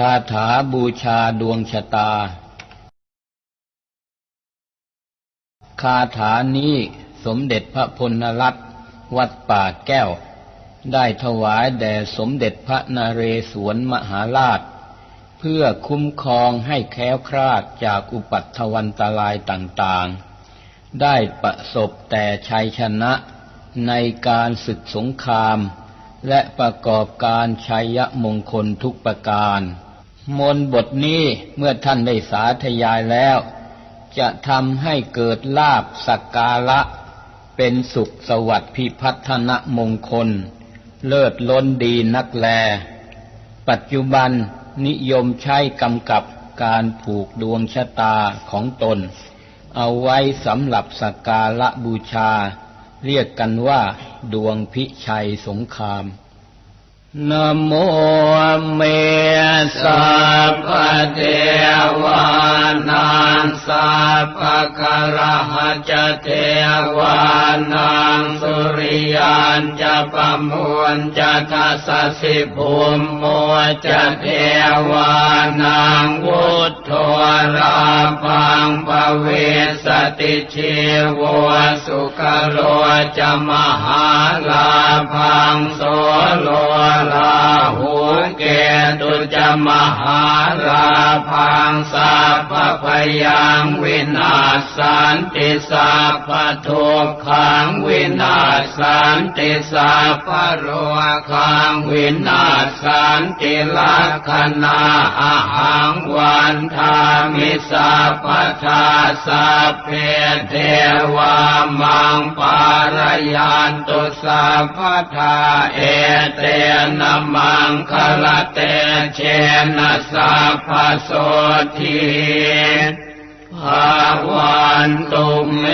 คาถาบูชาดวงชะตา คาถานี้สมเด็จพระพลรัตน์วัดป่าแก้ว ได้ถวายแด่สมเด็จพระนเรศวรมหาราช เพื่อคุ้มครองให้แคล้วคลาดจากอุปัตถวันตรายต่างๆ ได้ประสบแต่ชัยชนะในการศึกสงครามและประกอบการชัยมงคลทุกประการ มนบทนี้เมื่อท่านได้สาธยายแล้ว จะทำให้เกิดลาบสักการะ เป็นสุขสวัสดิ์พิพัฒนมงคล เลิศล้นดีนักแล ปัจจุบันนิยมใช้กำกับการผูกดวงชะตาของตน เอาไว้สำหรับสักการะบูชา เรียกกันว่าดวงพิชัยสงคราม นโมเมสัพพะเทวานา สัพพะคาระหะจะเทวานังสุริยันจะปะมวนจะทัสสิภูมิโมจะเทวานังวุฒโทราพังปเวสติชีวสุขโลจะมหาลาพังโสโลลาหูเกตุจะมหาลา พังสัพพะพยังวินาศสันติสัพพะทุกขังวินาศสันติสัพพะโรคังวินาศสันติลักขณาอาหังวันทามิสัพพะทาสัพเพเทวามังปาร ยานตุสาพัทาเอเตนะมังคลเตเชนะสาพพะโสทีภาวันตุเม